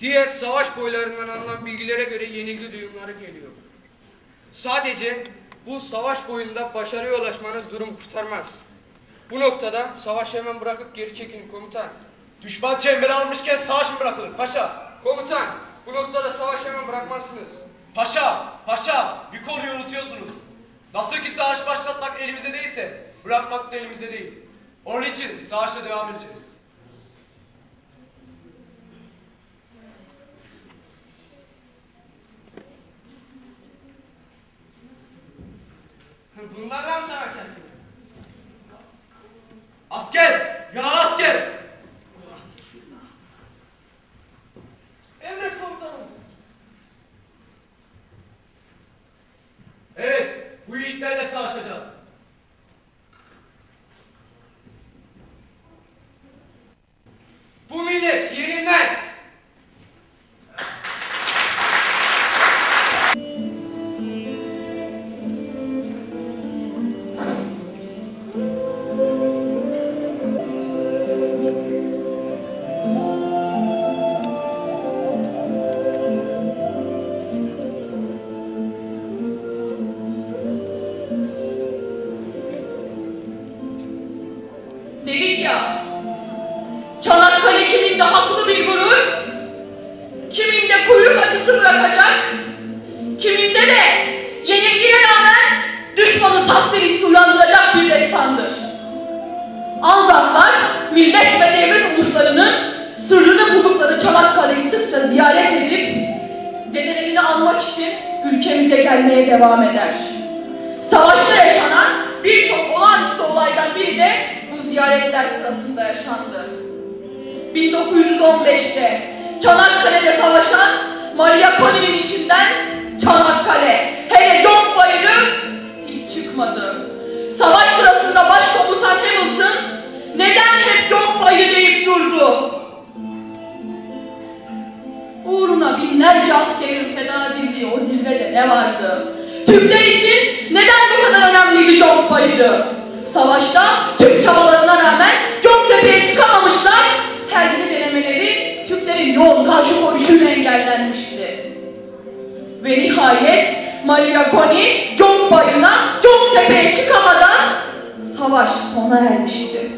Diğer savaş boylarından alınan bilgilere göre yenilgi duyumları geliyor. Sadece bu savaş boyunda başarıya ulaşmanız durum kurtarmaz. Bu noktada savaşı hemen bırakıp geri çekilin komutan. Düşman çemberi almışken savaş mı bırakılır paşa? Komutan, bu noktada savaşı hemen bırakmazsınız. Paşa, paşa bir konuyu unutuyorsunuz. Nasıl ki savaş başlatmak elimizde değilse bırakmak da elimizde değil. Onun için savaşa devam edeceğiz. Bunlarla mı savaşacaksın? Asker! Yanan asker! Emret komutanım. Evet, bu yiğitlerle savaşacağız. Ya, Çanakkale kiminde haklı bir gurur, kiminde kuyruk acısı bırakacak, kiminde de yenilgiye rağmen düşmanı tatlı hissi uyandıracak bir destandır. Aldatlar, millet ve devlet oluşlarının sırrını buldukları Çanakkale'yi sıkça ziyaret edip dedelerini almak için ülkemize gelmeye devam eder. Savaşta ziyaretler sırasında yaşandı. 1915'te Çanakkale'de savaşan Maria Coni'nin içinden Çanakkale, hele John Bayırı hiç çıkmadı. Savaş sırasında başkomutan Hamilton neden hep John Bayır deyip durdu? Uğruna binlerce askerin feda edildiği o zirvede ne vardı? Türkler için neden bu kadar önemliydi John Bayırı? Savaşta tüm Ve nihayet Maria Coni John Bayırı'na John Tepe'ye çıkamadan savaş sona ermişti.